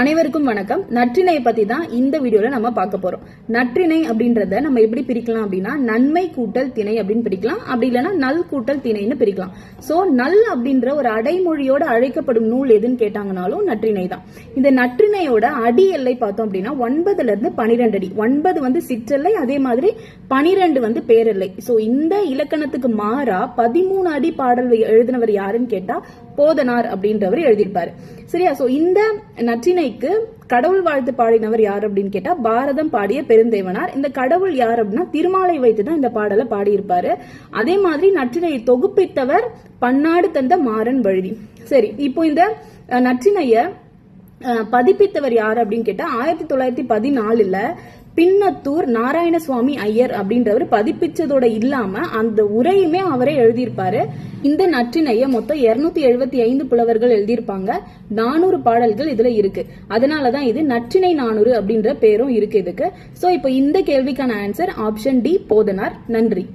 அனைவருக்கும் வணக்கம். நற்றினை பத்தி தான் இந்த வீடியோல நம்ம பார்க்க போறோம். நற்றினை அப்படின்றத நம்ம எப்படி பிரிக்கலாம் அப்படின்னா நன்மை கூட்டல் திணை அப்படின்னு பிரிக்கலாம். அப்படி இல்லைன்னா நல் கூட்டல் திணைன்னு பிரிக்கலாம். சோ நல் அப்படின்ற ஒரு அடைமொழியோட அழைக்கப்படும் நூல் எதுன்னு கேட்டாங்கனாலும் நற்றினை தான். இந்த நற்றினையோட அடி எல்லை பார்த்தோம் அப்படின்னா ஒன்பதுல இருந்து பனிரெண்டு அடி. ஒன்பது வந்து சிற்றெல்லை அதே மாதிரி பனிரெண்டு வந்து பேரெல்லை. சோ இந்த இலக்கணத்துக்கு மாறா பதிமூணு அடி பாடல் எழுதினவர் யாருன்னு கேட்டா போதனார் அப்படின்றவர் எழுதியிருப்பாரு. சரியா? சோ இந்த நற்றினைக்கு கடவுள் வாழ்த்து பாடினவர் யார் அப்படின்னு கேட்டா பாரதம் பாடிய பெருந்தேவனார். இந்த கடவுள் யார் அப்படின்னா திருமாலை வைத்து தான் இந்த பாடலை பாடியிருப்பாரு. அதே மாதிரி நற்றினையை தொகுப்பித்தவர் பன்னாடு தந்த மாறன் வழுதி. சரி இப்போ இந்த நற்றினைய பதிப்பித்தவர் யார் அப்படின்னு கேட்டா ஆயிரத்தி தொள்ளாயிரத்தி பதினாலுல பின்னத்தூர் நாராயணசுவாமி ஐயர் அப்படின்றவர் பதிப்பிச்சதோட இல்லாம அந்த உரையுமே அவரே எழுதியிருப்பாரு. இந்த நற்றினைய மொத்தம் 275 எழுபத்தி ஐந்து புலவர்கள் எழுதியிருப்பாங்க. நானூறு பாடல்கள் இதுல இருக்கு. அதனாலதான் இது நற்றினை நானூறு அப்படின்ற பேரும் இருக்கு இதுக்கு. சோ இப்போ இந்த கேள்விக்கான ஆன்சர் ஆப்ஷன் டி போதனார். நன்றி.